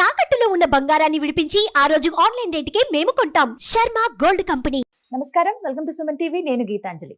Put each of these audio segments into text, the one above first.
తాకట్టులో ఉన్న బంగారాన్ని విడిపించి ఆ రోజు ఆన్లైన్ రేటుకే మేము కొంటాం. Sharma gold company. నమస్కారం. Welcome to Suman TV. నేను గీతాంజలి.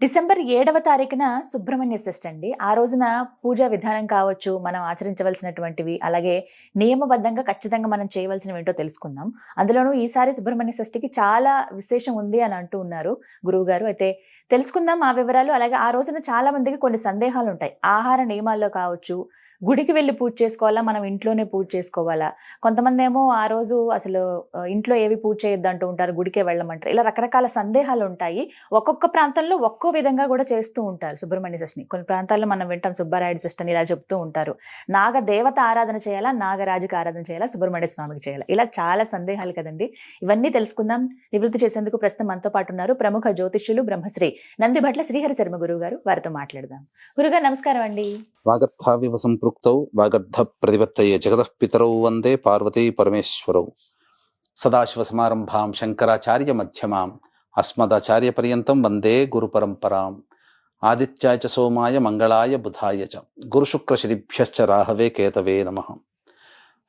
డిసెంబర్ ఏడవ తారీఖున సుబ్రహ్మణ్య షష్ఠి అండి. ఆ రోజున పూజా విధానం కావచ్చు మనం ఆచరించవలసినటువంటివి అలాగే నియమబద్ధంగా ఖచ్చితంగా మనం చేయవలసినవి ఏంటో తెలుసుకుందాం. అందులోనూ ఈసారి సుబ్రహ్మణ్య షష్ఠికి చాలా విశేషం ఉంది అని అంటూ ఉన్నారు గురువు గారు అయితే తెలుసుకుందాం ఆ వివరాలు. అలాగే ఆ రోజున చాలా మందికి కొన్ని సందేహాలు ఉంటాయి. ఆహార నియమాల్లో కావచ్చు గుడికి వెళ్ళి పూజ చేసుకోవాలా? మనం ఇంట్లోనే పూజ చేసుకోవాలా? కొంతమంది ఏమో ఆ రోజు అసలు ఇంట్లో ఏవి పూజ చేయొద్దు అంటూ ఉంటారు గుడికే వెళ్ళమంటారు. ఇలా రకరకాల సందేహాలు ఉంటాయి. ఒక్కొక్క ప్రాంతంలో ఒక్కో విధంగా కూడా చేస్తూ ఉంటారు సుబ్రహ్మణ్య షష్ఠిని కొన్ని ప్రాంతాల్లో మనం వింటాం సుబ్బారాయుడు షష్ఠిని ఇలా చెప్తూ ఉంటారు. నాగ దేవత ఆరాధన చేయాలా? నాగరాజుకి ఆరాధన చేయాలా? సుబ్రహ్మణ్య స్వామికి చేయాలా? ఇలా చాలా సందేహాలు కదండి. ఇవన్నీ తెలుసుకుందాం. నివృత్తి చేసేందుకు ప్రస్తుతం మనతో పాటు ఉన్నారు ప్రముఖ జ్యోతిష్యులు బ్రహ్మశ్రీ నందిభట్ల శ్రీహరి శర్మ గురువు గారు వారితో మాట్లాడదాం. గురుగారు నమస్కారం అండి. వాగర్థావివ వాగర్థ ప్రతిపత్తయే జగతః వందే పార్వతీ పరమేశ్వరౌ. సదాశివసమారంభాం శంకరాచార్య మధ్యమాం అస్మదాచార్య పర్యంతం వందే గురు పరంపరాం ఆదిత్యాయ చ సోమాయ మంగళాయ బుధాయ చ గురుశుక్రశనిభ్యశ్చ రాహవే కేతవే నమ.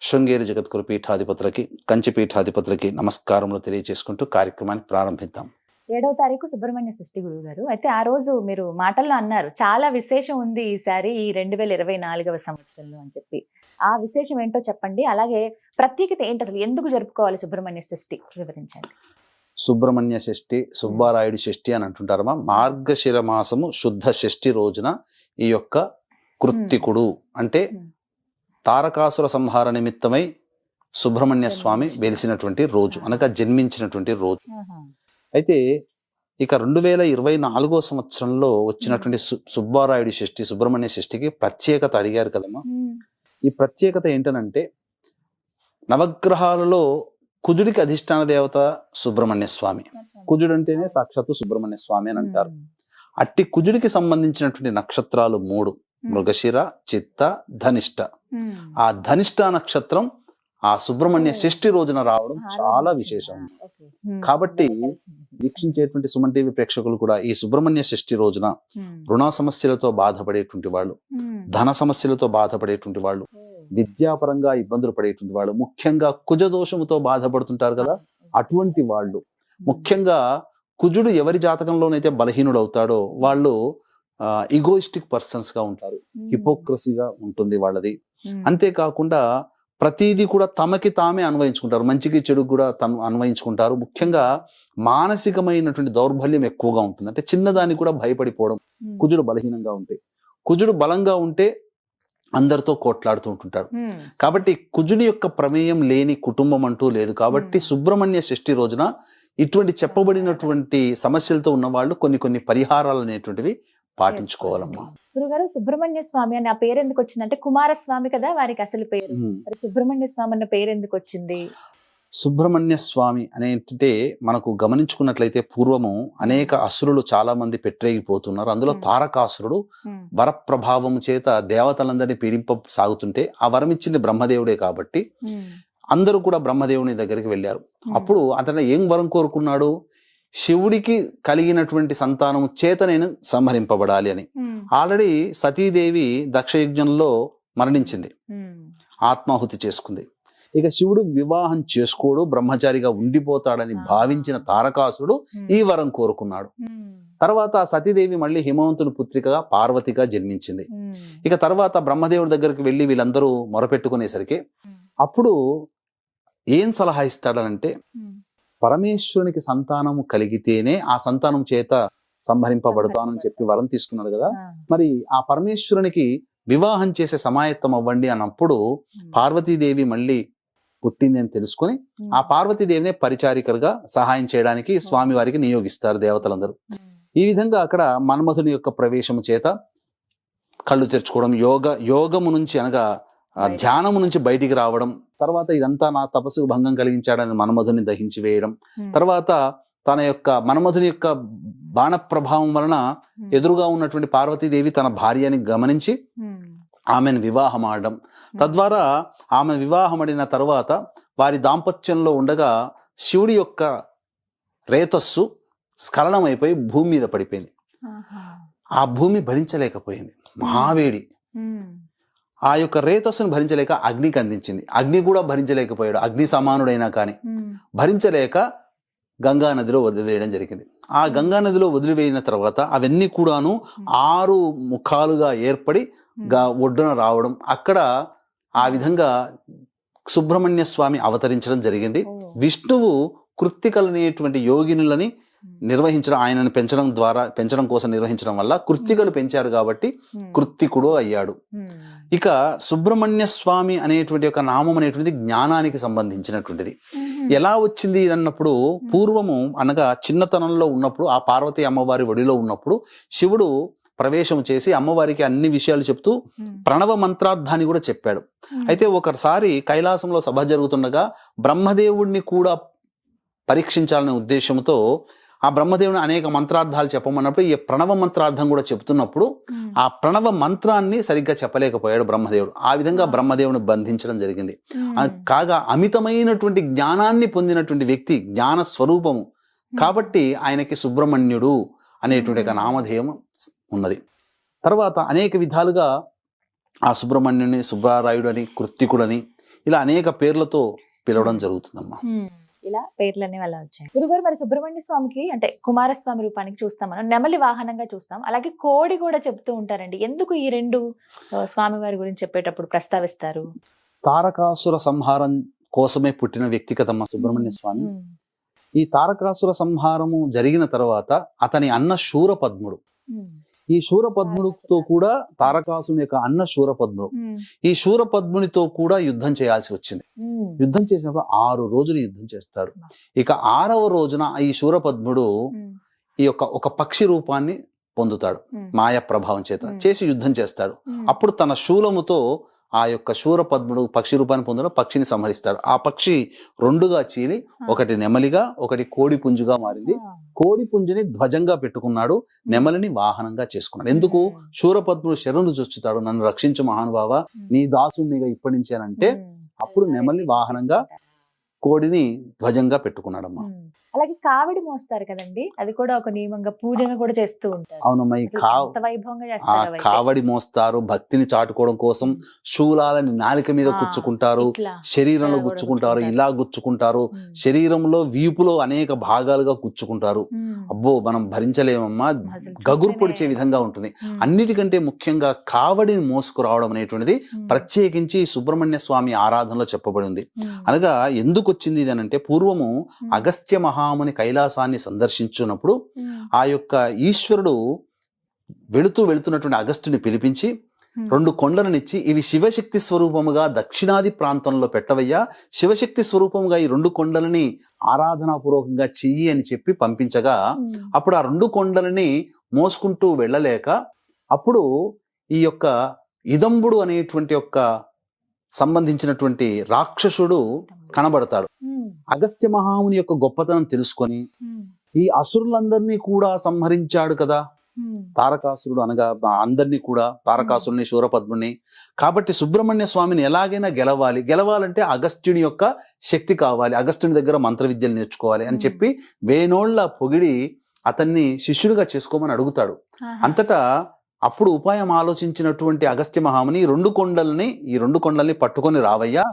శృంగేరి జగద్గురు పీఠాధిపతులకి కంచి పీఠాధిపతులకి నమస్కారములు తెలియజేసుకుంటూ కార్యక్రమాన్ని ప్రారంభిద్దాం. ఏడవ తారీఖు సుబ్రహ్మణ్య షష్ఠి గురువు గారు అయితే ఆ రోజు మీరు మాటల్లో అన్నారు చాలా విశేషం ఉంది ఈసారి ఈ రెండు వేల ఇరవై నాలుగవ సంవత్సరంలో అని చెప్పి. ఆ విశేషం ఏంటో చెప్పండి. అలాగే ప్రత్యేకత ఏంటి అసలు? ఎందుకు జరుపుకోవాలి సుబ్రహ్మణ్య షష్ఠి? వివరించండి. సుబ్రహ్మణ్య షష్ఠి సుబ్బారాయుడు షష్ఠి అని అంటుంటారమ్మా మార్గశిర మాసము శుద్ధ షష్ఠి రోజున ఈ యొక్క కృత్తికుడు అంటే. తారకాసుర సంహార నిమిత్తమై సుబ్రహ్మణ్య స్వామి వెలిసినటువంటి రోజు అనగా జన్మించినటువంటి రోజు. అయితే ఇక రెండు వేల ఇరవై నాలుగో సంవత్సరంలో వచ్చినటువంటి సు- సుబ్బారాయుడు షష్ఠి సుబ్రహ్మణ్య షష్ఠికి ప్రత్యేకత అడిగారు కదమ్మా. ఈ ప్రత్యేకత ఏంటనంటే నవగ్రహాలలో కుజుడికి అధిష్టాన దేవత సుబ్రహ్మణ్య స్వామి. కుజుడు అంటేనే సాక్షాత్తు సుబ్రహ్మణ్య స్వామి అని అంటారు. అట్టి కుజుడికి సంబంధించినటువంటి నక్షత్రాలు మూడు. మృగశిర చిత్త ధనిష్ట. ఆ ధనిష్ట నక్షత్రం ఆ సుబ్రహ్మణ్య షష్ఠి రోజున రావడం చాలా విశేషం. కాబట్టి వీక్షించేటువంటి సుమన్ టీవీ ప్రేక్షకులు కూడా ఈ సుబ్రహ్మణ్య షష్ఠి రోజున రుణ సమస్యలతో బాధపడేటువంటి వాళ్ళు ధన సమస్యలతో బాధపడేటువంటి వాళ్ళు విద్యాపరంగా ఇబ్బందులు పడేటువంటి వాళ్ళు ముఖ్యంగా కుజ దోషముతో బాధపడుతుంటారు కదా అటువంటి వాళ్ళు. ముఖ్యంగా కుజుడు ఎవరి జాతకంలోనైతే బలహీనుడు అవుతాడో వాళ్ళు ఇగోయిస్టిక్ పర్సన్స్గా ఉంటారు. హిపోక్రసీగా ఉంటుంది వాళ్ళది. అంతేకాకుండా ప్రతిదీ కూడా తమకి తామే అన్వయించుకుంటారు. మంచికి చెడుకు కూడా తను అన్వయించుకుంటారు. ముఖ్యంగా మానసికమైనటువంటి దౌర్బల్యం ఎక్కువగా ఉంటుంది. అంటే చిన్నదానికి కూడా భయపడిపోవడం కుజుడు బలహీనంగా ఉంటే కుజుడు బలంగా ఉంటే అందరితో కోట్లాడుతూ ఉంటుంటాడు కాబట్టి కుజుని యొక్క ప్రమేయం లేని కుటుంబం అంటూ లేదు. కాబట్టి. సుబ్రహ్మణ్య షష్ఠి రోజున ఇటువంటి చెప్పబడినటువంటి సమస్యలతో ఉన్న వాళ్ళు కొన్ని కొన్ని పరిహారాలు అనేటువంటివి పాటించుకోవాలమ్మా. గురుగారు సుబ్రహ్మణ్య స్వామి అని ఆ పేరు ఎందుకు వచ్చిందంటే కుమారస్వామి కదా వారికి అసలు పేరు. Hmm. మరి సుబ్రహ్మణ్య స్వామి అన్న పేరు ఎందుకు వచ్చింది? సుబ్రహ్మణ్య స్వామి అనేంటే మనకు గమనించుకున్నట్లయితే పూర్వము అనేక అసురులు చాలా మంది పెట్టరేగిపోతున్నారు. అందులో Hmm. తారకాసురుడు వరప్రభావము చేత దేవతలందరినీ పీడింప సాగుతుంటే ఆ వరం ఇచ్చింది బ్రహ్మదేవుడే కాబట్టి అందరూ కూడా బ్రహ్మదేవుని దగ్గరికి వెళ్ళారు. అప్పుడు అతను ఏం వరం కోరుకున్నాడు? శివుడికి కలిగినటువంటి సంతానము చేత నేను సంహరింపబడాలి అని. ఆల్రెడీ సతీదేవి దక్షయజ్ఞంలో మరణించింది. ఆత్మాహుతి చేసుకుంది. ఇక శివుడు వివాహం చేసుకోడు బ్రహ్మచారిగా ఉండిపోతాడని ఆ. భావించిన తారకాసురుడు ఈ వరం కోరుకున్నాడు. తర్వాత సతీదేవి మళ్ళీ హిమవంతుని పుత్రికగా పార్వతిగా జన్మించింది. ఇక తర్వాత బ్రహ్మదేవుడి దగ్గరికి వెళ్ళి వీళ్ళందరూ మొరపెట్టుకునేసరికి అప్పుడు ఏం సలహా ఇస్తాడనంటే పరమేశ్వరునికి సంతానము కలిగితేనే ఆ సంతానం చేత సంహరింపబడతానని చెప్పి వరం తీసుకున్నాడు కదా. మరి ఆ పరమేశ్వరునికి వివాహం చేసే సమాయత్తం అవ్వండి అన్నప్పుడు పార్వతీదేవి మళ్ళీ పుట్టింది అని తెలుసుకొని ఆ పార్వతీదేవినే పరిచారికలుగా సహాయం చేయడానికి స్వామి వారికి నియోగిస్తారు దేవతలందరూ. ఈ విధంగా అక్కడ మన్మధుని యొక్క ప్రవేశము చేత కళ్ళు తెరుచుకోవడం యోగ యోగము నుంచి అనగా. ధ్యానము నుంచి బయటికి రావడం తర్వాత ఇదంతా నా తపస్సుకు భంగం కలిగించాడని మన్మధుని దహించి వేయడం. తర్వాత తన యొక్క మన్మధుని యొక్క బాణ ప్రభావం వలన ఎదురుగా ఉన్నటువంటి పార్వతీదేవి తన భార్యని గమనించి ఆమెను వివాహం ఆడడం తద్వారా ఆమె వివాహమడిన తరువాత వారి దాంపత్యంలో ఉండగా శివుడి యొక్క రేతస్సు స్ఖలనమైపోయి భూమి మీద పడిపోయింది. ఆ భూమి భరించలేకపోయింది. మహావేడి. ఆ యొక్క రేతస్సును భరించలేక అగ్నికి అందించింది అగ్ని కూడా భరించలేకపోయాడు. అగ్ని సమానుడైనా కానీ భరించలేక గంగా నదిలో వదిలివేయడం జరిగింది. ఆ గంగా నదిలో వదిలివేయిన తర్వాత అవన్నీ కూడాను ఆరు ముఖాలుగా ఏర్పడి ఒడ్డున రావడం అక్కడ ఆ విధంగా సుబ్రహ్మణ్య స్వామి అవతరించడం జరిగింది. విష్ణువు కృత్తికలనేటువంటి యోగినులని నిర్వహించడం ఆయనను పెంచడం ద్వారా పెంచడం కోసం నిర్వహించడం వల్ల కృత్తికలు పెంచారు కాబట్టి కృత్తికుడు అయ్యాడు. ఇక సుబ్రహ్మణ్య స్వామి అనేటువంటి ఒక నామం అనేటువంటిది జ్ఞానానికి సంబంధించినటువంటిది. ఎలా వచ్చింది ఇది అన్నప్పుడు పూర్వము అనగా చిన్నతనంలో ఉన్నప్పుడు ఆ పార్వతి అమ్మవారి ఒడిలో ఉన్నప్పుడు శివుడు ప్రవేశం చేసి అమ్మవారికి అన్ని విషయాలు చెప్తూ ప్రణవ మంత్రార్థాన్ని కూడా చెప్పాడు. అయితే ఒకసారి కైలాసంలో సభ జరుగుతుండగా బ్రహ్మదేవుడిని కూడా పరీక్షించాలనే ఉద్దేశంతో ఆ బ్రహ్మదేవుని అనేక మంత్రార్థాలు చెప్పమన్నప్పుడు ఈ ప్రణవ మంత్రార్థం కూడా చెప్తున్నప్పుడు ఆ ప్రణవ మంత్రాన్ని సరిగ్గా చెప్పలేకపోయాడు బ్రహ్మదేవుడు. ఆ విధంగా బ్రహ్మదేవుని బంధించడం జరిగింది. కాగా అమితమైనటువంటి జ్ఞానాన్ని పొందినటువంటి వ్యక్తి జ్ఞాన స్వరూపము. కాబట్టి ఆయనకి సుబ్రహ్మణ్యుడు అనేటువంటి ఒక నామధేయం ఉన్నది. తర్వాత అనేక విధాలుగా ఆ సుబ్రహ్మణ్యుని సుబ్బారాయుడు అని కృత్తికుడని ఇలా అనేక పేర్లతో పిలవడం జరుగుతుందమ్మా. ఇలా పేర్లన్నీ అలా వచ్చాయి. గురుగారు మరి సుబ్రహ్మణ్య స్వామికి అంటే కుమారస్వామి రూపానికి చూస్తాం మనం. నెమలి వాహనంగా చూస్తాం. అలాగే కోడి కూడా చెప్తూ ఉంటారండి. ఎందుకు ఈ రెండు స్వామివారి గురించి చెప్పేటప్పుడు ప్రస్తావిస్తారు? తారకాసుర సంహారం కోసమే పుట్టిన వ్యక్తి కదమ్మా సుబ్రహ్మణ్య స్వామి. ఈ తారకాసుర సంహారము జరిగిన తర్వాత అతని అన్న శూరపద్ముడు ఉమ్, ఈ శూరపద్ముడితో కూడా తారకాసుని యొక్క అన్న శూరపద్ముడు. ఈ శూరపద్మునితో కూడా యుద్ధం చేయాల్సి వచ్చింది. యుద్ధం చేసినప్పుడు ఆరు రోజులు యుద్ధం చేస్తాడు. ఇక ఆరవ రోజున ఈ శూరపద్ముడు ఈ యొక్క ఒక పక్షి రూపాన్ని పొందుతాడు. మాయ ప్రభావం చేత. చేసి యుద్ధం చేస్తాడు. అప్పుడు తన శూలముతో ఆ యొక్క శూరపద్ముడు పక్షి రూపాన్ని పొందడం పక్షిని సంహరిస్తాడు. ఆ పక్షి రెండుగా చీలి ఒకటి నెమలిగా ఒకటి కోడి పుంజుగా మారింది. కోడి పుంజుని ధ్వజంగా పెట్టుకున్నాడు. నెమలిని వాహనంగా చేసుకున్నాడు. ఎందుకు? శూరపద్ముడు శరణు చొచ్చుతాడు నన్ను రక్షించు మహానుభావ నీ దాసునిగా ఇప్పటి నుంచి అని అంటే ఉమ్, అప్పుడు నెమలి వాహనంగా కోడిని ధ్వజంగా పెట్టుకున్నాడమ్మా. అలాగే కావిడి మోస్తారు కదండి. అది కూడా ఒక నియమంగా పూజగా కూడా చేస్తూ ఉంటారు. అవునమ్మా ఈ వైభవంగా చేస్తారు. కావడి మోస్తారు భక్తిని చాటుకోవడం కోసం శూలాలని నాలిక మీద గుచ్చుకుంటారు. శరీరంలో గుచ్చుకుంటారు. ఇలా గుచ్చుకుంటారు శరీరంలో వీపులో అనేక భాగాలుగా గుచ్చుకుంటారు. అబ్బో మనం భరించలేమమ్మా గగురు పొడిచే విధంగా ఉంటుంది. అన్నిటికంటే ముఖ్యంగా కావడిని మోసుకురావడం అనేటువంటిది ప్రత్యేకించి సుబ్రహ్మణ్య స్వామి ఆరాధనలో చెప్పబడి ఉంది. అనగా ఎందుకు వచ్చింది ఇది అంటే పూర్వము అగస్త్య మహాముని కైలాసాన్ని సందర్శించున్నప్పుడు ఉమ్, ఆ యొక్క ఈశ్వరుడు వెళుతూ వెళుతున్నటువంటి అగస్త్యుని పిలిపించి రెండు కొండలనిచ్చి ఇవి శివశక్తి స్వరూపముగా దక్షిణాది ప్రాంతంలో పెట్టవయ్యా. శివశక్తి స్వరూపముగా ఈ రెండు కొండలని ఆరాధనాపూర్వకంగా చెయ్యి అని చెప్పి పంపించగా అప్పుడు ఆ రెండు కొండలని మోసుకుంటూ వెళ్ళలేక అప్పుడు ఈ యొక్క ఇదంబుడు అనేటువంటి యొక్క సంబంధించినటువంటి రాక్షసుడు కనబడతాడు. అగస్త్య మహాముని యొక్క గొప్పతనం తెలుసుకొని ఈ అసురులందరినీ కూడా సంహరించాడు కదా. తారకాసురుడు అనగా అందరినీ కూడా తారకాసురుని శూరపద్ముని. కాబట్టి సుబ్రహ్మణ్య స్వామిని ఎలాగైనా గెలవాలి. గెలవాలంటే అగస్త్యుని యొక్క శక్తి కావాలి. అగస్త్యుని దగ్గర మంత్ర విద్యలు నేర్చుకోవాలి అని. చెప్పి వేనోళ్ళ పొగిడి అతన్ని శిష్యుడిగా చేసుకోమని అడుగుతాడు. అంతటా అప్పుడు ఉపాయం ఆలోచించినటువంటి అగస్త్య మహాముని రెండు కొండల్ని ఈ రెండు కొండల్ని పట్టుకొని రావయ్యా.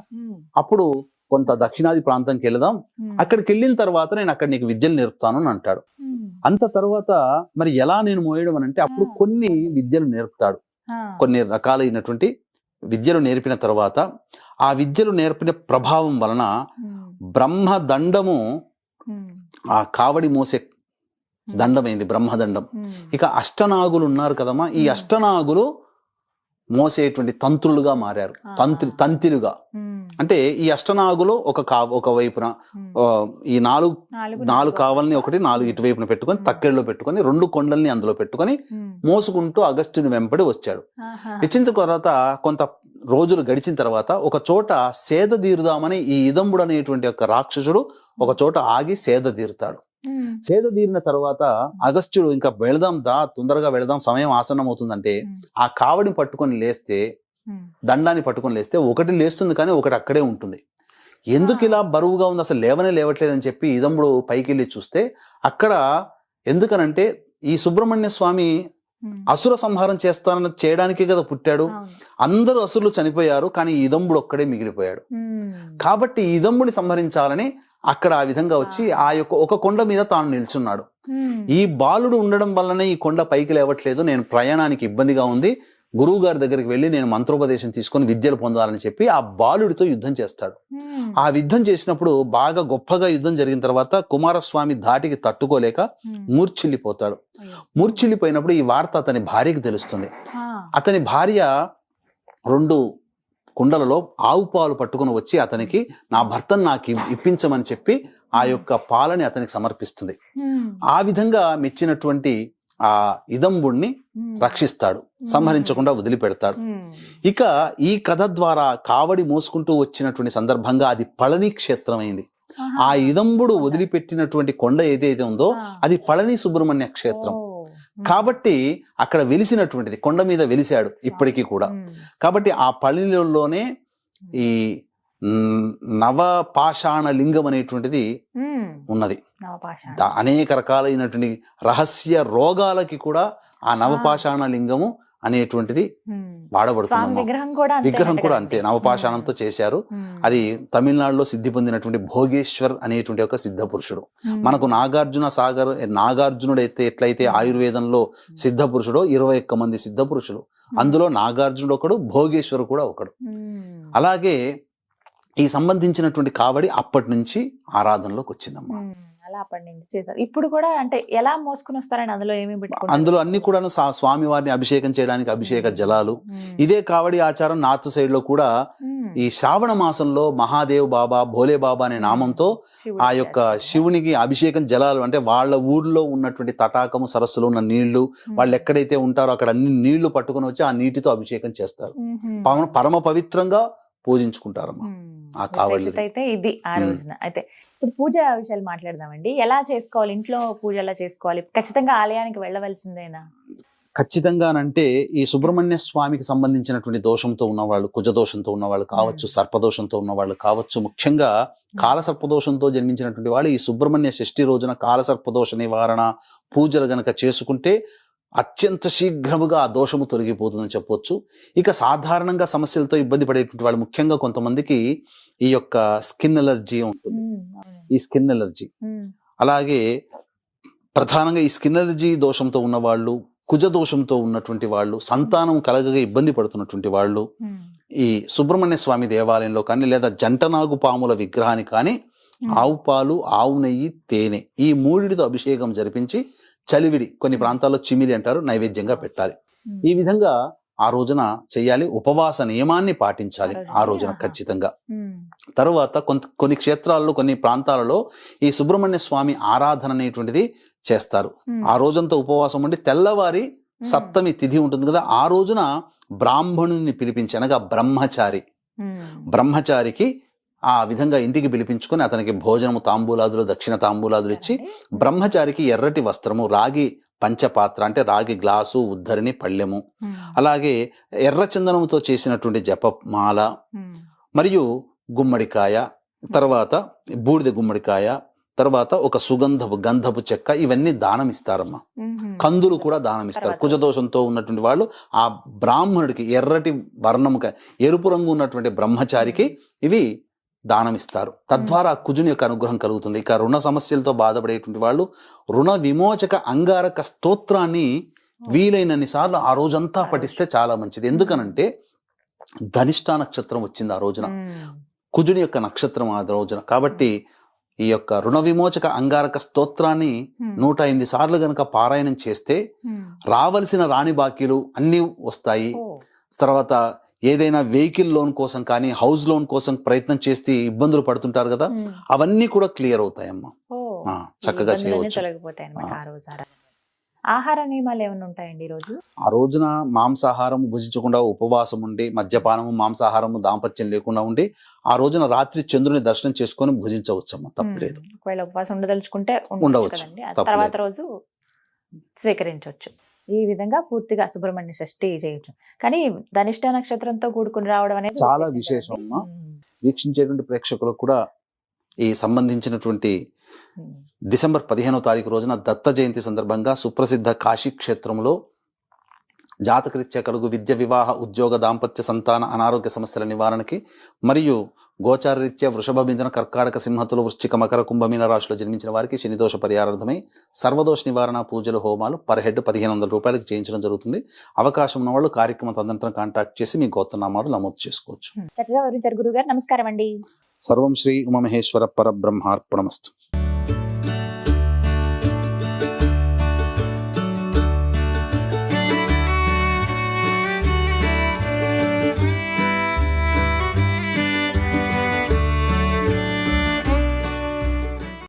అప్పుడు కొంత దక్షిణాది ప్రాంతంకి వెళదాం. అక్కడికి వెళ్ళిన తర్వాత నేను అక్కడ నీకు విద్యలు నేర్పుతాను అని అంటాడు. అంత తర్వాత మరి ఎలా నేను మోయడం అని అంటే అప్పుడు. కొన్ని విద్యలు నేర్పుతాడు. కొన్ని రకాలైనటువంటి విద్యలు నేర్పిన తర్వాత ఆ విద్యలు నేర్పిన ప్రభావం వలన బ్రహ్మదండము ఆ కావడి మోసే దండమైంది బ్రహ్మదండం. ఇక అష్టనాగులు ఉన్నారు కదమ్మా. ఈ. అష్టనాగులు మోసేటువంటి తంత్రులుగా మారారు. తంత్రి. తంతిలుగా అంటే ఈ అష్టనాగులు ఒక కా ఒక వైపున ఈ నాలుగు నాలుగు కావాలని ఒకటి నాలుగు ఇటువైపున పెట్టుకొని. తక్కెళ్ళలో పెట్టుకొని రెండు కొండల్ని అందులో పెట్టుకొని మోసుకుంటూ అగస్త్యుని వెంబడి వచ్చాడు. ఆహా. వచ్చిన తర్వాత కొంత రోజులు గడిచిన తర్వాత ఒక చోట సేద తీరుదామని ఈ ఇదంబుడు అనేటువంటి ఒక రాక్షసుడు ఒక చోట ఆగి సేద తీరుతాడు. సేద తీరిన తర్వాత అగస్త్యుడు ఇంకా వెళదాం దా తొందరగా వెళదాం సమయం ఆసన్నం అవుతుందంటే ఆ కావడిని పట్టుకొని లేస్తే దండాన్ని పట్టుకొని లేస్తే ఒకటి లేస్తుంది కానీ ఒకటి అక్కడే ఉంటుంది. ఎందుకు ఇలా బరువుగా ఉంది? అసలు లేవనే లేవట్లేదని చెప్పి ఇదంబుడు పైకి వెళ్ళి చూస్తే అక్కడ ఎందుకనంటే ఈ సుబ్రహ్మణ్య స్వామి ఉమ్. అసుర సంహారం చేస్తానని చేయడానికే కదా పుట్టాడు. అందరూ అసురులు చనిపోయారు కానీ ఈ ఇదంబుడు ఒక్కడే మిగిలిపోయాడు. ఉమ్. కాబట్టి ఈ ఇదంబుని సంహరించాలని అక్కడ ఆ విధంగా వచ్చి ఆ యొక్క ఒక కొండ మీద తాను నిల్చున్నాడు. ఈ బాలుడు ఉండడం వల్లనే ఈ కొండ పైకి లేవట్లేదు. నేను ప్రయాణానికి ఇబ్బందిగా ఉంది. గురువు గారి దగ్గరికి వెళ్ళి నేను మంత్రోపదేశం తీసుకొని విద్యలు పొందాలని చెప్పి ఆ బాలుడితో యుద్ధం చేస్తాడు. ఆ యుద్ధం చేసినప్పుడు బాగా గొప్పగా యుద్ధం జరిగిన తర్వాత కుమారస్వామి ధాటికి తట్టుకోలేక. మూర్ఛిల్లిపోతాడు అయ్యో. మూర్ఛిల్లిపోయినప్పుడు ఈ వార్త అతని భార్యకి తెలుస్తుంది. అతని భార్య రెండు కుండలలో ఆవు పాలు పట్టుకుని వచ్చి అతనికి నా భర్తను నాకు ఇప్పించమని చెప్పి ఆ యొక్క పాలని అతనికి సమర్పిస్తుంది. ఆ విధంగా మెచ్చినటువంటి ఆ ఇదంబుణ్ణి. రక్షిస్తాడు సంహరించకుండా వదిలిపెడతాడు. ఇక ఈ కథ ద్వారా కావడి మోసుకుంటూ వచ్చినటువంటి సందర్భంగా అది పళని క్షేత్రం అయింది. ఆ ఇదంబుడు వదిలిపెట్టినటువంటి కొండ ఏదైతే ఉందో. అది పళని సుబ్రహ్మణ్య క్షేత్రం. కాబట్టి అక్కడ వెలిసినటువంటిది కొండ మీద వెలిశాడు ఇప్పటికీ కూడా. కాబట్టి ఆ పళనిలోనే ఈ నవపాషాణ లింగం అనేటువంటిది. ఉన్నది. అనేక రకాలైనటువంటి రహస్య రోగాలకి కూడా ఆ నవపాషాణ లింగము అనేటువంటిది వాడబడుతుంది విగ్రహం కూడా అంతే నవపాషాణంతో చేశారు. అది తమిళనాడులో సిద్ధి పొందినటువంటి భోగేశ్వర్ అనేటువంటి ఒక సిద్ధ పురుషుడు. మనకు నాగార్జున సాగర్ నాగార్జునుడు అయితే ఎట్లయితే ఆయుర్వేదంలో సిద్ధ పురుషుడో ఇరవై ఒక్క మంది సిద్ధ పురుషులు. అందులో నాగార్జునుడు ఒకడు భోగేశ్వరు కూడా ఒకడు. అలాగే ఈ సంబంధించినటువంటి కావడి అప్పటి నుంచి ఆరాధనలోకి వచ్చిందమ్మా. ఇప్పుడు కూడా అంటే ఎలా మోసుకుని వస్తారని అందులో ఏమి అందులో అన్ని కూడా స్వామి వారిని అభిషేకం చేయడానికి అభిషేక జలాలు. ఇదే కావడి ఆచారం నార్త్ సైడ్లో కూడా. ఈ శ్రావణ మాసంలో మహాదేవ్ బాబా భోలే బాబా అనే నామంతో ఆ యొక్క. శివునికి అభిషేకం జలాలు అంటే వాళ్ళ ఊర్లో ఉన్నటువంటి తటాకము సరస్సులో ఉన్న నీళ్ళు. వాళ్ళు ఎక్కడైతే ఉంటారో అక్కడ అన్ని నీళ్ళు పట్టుకొని వచ్చి ఆ నీటితో అభిషేకం చేస్తారు. పరమ పవిత్రంగా పూజించుకుంటారమ్మా. అయితే ఇది ఆ. రోజున. అయితే ఇప్పుడు పూజ విషయాలు మాట్లాడదామండి. ఎలా చేసుకోవాలి? ఇంట్లో పూజ ఎలా చేసుకోవాలి? ఖచ్చితంగా ఆలయానికి వెళ్ళవలసిందేనా? ఖచ్చితంగానంటే ఈ సుబ్రహ్మణ్య స్వామికి సంబంధించినటువంటి దోషంతో ఉన్నవాళ్ళు కుజ దోషంతో ఉన్నవాళ్ళు కావచ్చు. సర్పదోషంతో ఉన్నవాళ్ళు కావచ్చు ముఖ్యంగా కాల సర్పదోషంతో జన్మించినటువంటి వాళ్ళు ఈ సుబ్రహ్మణ్య షష్ఠి రోజున కాల సర్పదోష నివారణ పూజలు గనక చేసుకుంటే అత్యంత శీఘ్రముగా ఆ దోషము తొలగిపోతుందని చెప్పొచ్చు. ఇక సాధారణంగా సమస్యలతో ఇబ్బంది పడేటువంటి వాళ్ళు ముఖ్యంగా కొంతమందికి ఈ యొక్క స్కిన్ ఎలర్జీ ఉంటుంది. ఈ స్కిన్ ఎలర్జీ అలాగే ప్రధానంగా ఈ స్కిన్ ఎలర్జీ దోషంతో ఉన్నవాళ్ళు కుజ దోషంతో ఉన్నటువంటి వాళ్ళు సంతానం కలగగా ఇబ్బంది పడుతున్నటువంటి వాళ్ళు ఈ సుబ్రహ్మణ్య స్వామి దేవాలయంలో కానీ లేదా జంటనాగు పాముల విగ్రహానికి కానీ. ఆవు పాలు ఆవు నెయ్యి తేనె ఈ మూడిటితో అభిషేకం జరిపించి చలివిడి కొన్ని ప్రాంతాల్లో చిమిలి అంటారు నైవేద్యంగా పెట్టాలి. ఈ విధంగా ఆ రోజున చేయాలి ఉపవాస నియమాన్ని పాటించాలి ఆ రోజున? ఖచ్చితంగా. తరువాత కొంత కొన్ని క్షేత్రాల్లో కొన్ని ప్రాంతాలలో ఈ సుబ్రహ్మణ్య స్వామి ఆరాధన అనేటువంటిది చేస్తారు. ఆ రోజంతా ఉపవాసం ఉండి తెల్లవారి సప్తమి తిథి ఉంటుంది కదా ఆ రోజున బ్రాహ్మణుని పిలిపించి అనగా బ్రహ్మచారి. బ్రహ్మచారికి ఆ విధంగా ఇంటికి పిలిపించుకొని అతనికి భోజనము తాంబూలాదులు దక్షిణ తాంబూలాదులు ఇచ్చి. బ్రహ్మచారికి ఎర్రటి వస్త్రము రాగి పంచపాత్ర అంటే రాగి గ్లాసు ఉద్ధరిణి పళ్ళెము. అలాగే ఎర్ర చందనముతో చేసినటువంటి జపమాల మరియు గుమ్మడికాయ తర్వాత బూడిద గుమ్మడికాయ తర్వాత ఒక సుగంధపు గంధపు చెక్క ఇవన్నీ దానం ఇస్తారమ్మా. కందులు కూడా దానం ఇస్తారు? కుజదోషంతో ఉన్నటువంటి వాళ్ళు ఆ బ్రాహ్మణుడికి ఎర్రటి వర్ణము క- ఎరుపు రంగు ఉన్నటువంటి బ్రహ్మచారికి ఇవి దానం ఇస్తారు తద్వారా కుజుని యొక్క అనుగ్రహం కలుగుతుంది. ఇక రుణ సమస్యలతో బాధపడేటువంటి వాళ్ళు రుణ విమోచక అంగారక స్తోత్రాన్ని వీలైనన్ని సార్లు ఆ రోజంతా పఠిస్తే చాలా మంచిది. ఎందుకనంటే ధనిష్ట నక్షత్రం వచ్చింది ఆ రోజున. కుజుని యొక్క నక్షత్రం ఆ రోజున. కాబట్టి ఈ యొక్క రుణ విమోచక అంగారక స్తోత్రాన్ని నూట ఎనిమిది సార్లు గనక పారాయణం చేస్తే రావలసిన రాణి బాకీలు అన్నీ వస్తాయి. తర్వాత ఏదైనా వెహికల్ లోన్ కోసం కానీ హౌస్ లోన్ కోసం ప్రయత్నం చేస్తే ఇబ్బందులు పడుతుంటారు కదా అవన్నీ కూడా క్లియర్ అవుతాయమ్మా. చక్కగా చేయవచ్చు. ఆహార నియమాలు ఏమైనా ఉంటాయండి రోజు? ఆ రోజున మాంసాహారం భుజించకుండా ఉపవాసం ఉండి మద్యపానము మాంసాహారము దాంపత్యం లేకుండా ఉండి ఆ రోజున రాత్రి చంద్రుని దర్శనం చేసుకొని భుజించవచ్చమ్మా. తప్పలేదు. ఒకవేళ ఉపవాసం ఉండదలుచుకుంటే ఉండవచ్చు. తర్వాత రోజు స్వీకరించవచ్చు. ఈ విధంగా పూర్తిగా సుబ్రహ్మణ్య షష్ఠి చేయొచ్చు కానీ ధనిష్ట నక్షత్రంతో కూడుకుని రావడం అనేది చాలా విశేషం. వీక్షించేటువంటి ప్రేక్షకులకు కూడా ఈ సంబంధించినటువంటి డిసెంబర్ పదిహేనో తారీఖు రోజున దత్త జయంతి సందర్భంగా సుప్రసిద్ధ కాశీ క్షేత్రంలో జాతకరీత్యా కలుగు విద్య వివాహ ఉద్యోగ దాంపత్య సంతాన అనారోగ్య సమస్యల నివారణకి మరియు గోచారరీత్యా వృషభ మిథున కర్కాటక సింహతులు వృశ్చిక మకర కుంభమీన రాశిలో జన్మించిన వారికి శనిదోష పరిహారార్థమై సర్వదోష నివారణ పూజలు హోమాలు పర్ హెడ్ పదిహేను వందల రూపాయలకు చేయించడం జరుగుతుంది. అవకాశం ఉన్న వాళ్ళు కార్యక్రమం తదనంతరం కాంటాక్ట్ చేసి మీ గోత్రనామాలు నమోదు చేసుకోవచ్చు. చక్కగా నమస్కారం అండి సర్వం శ్రీ ఉమమహేశ్వర పరబ్రహ్మార్పణమస్తు.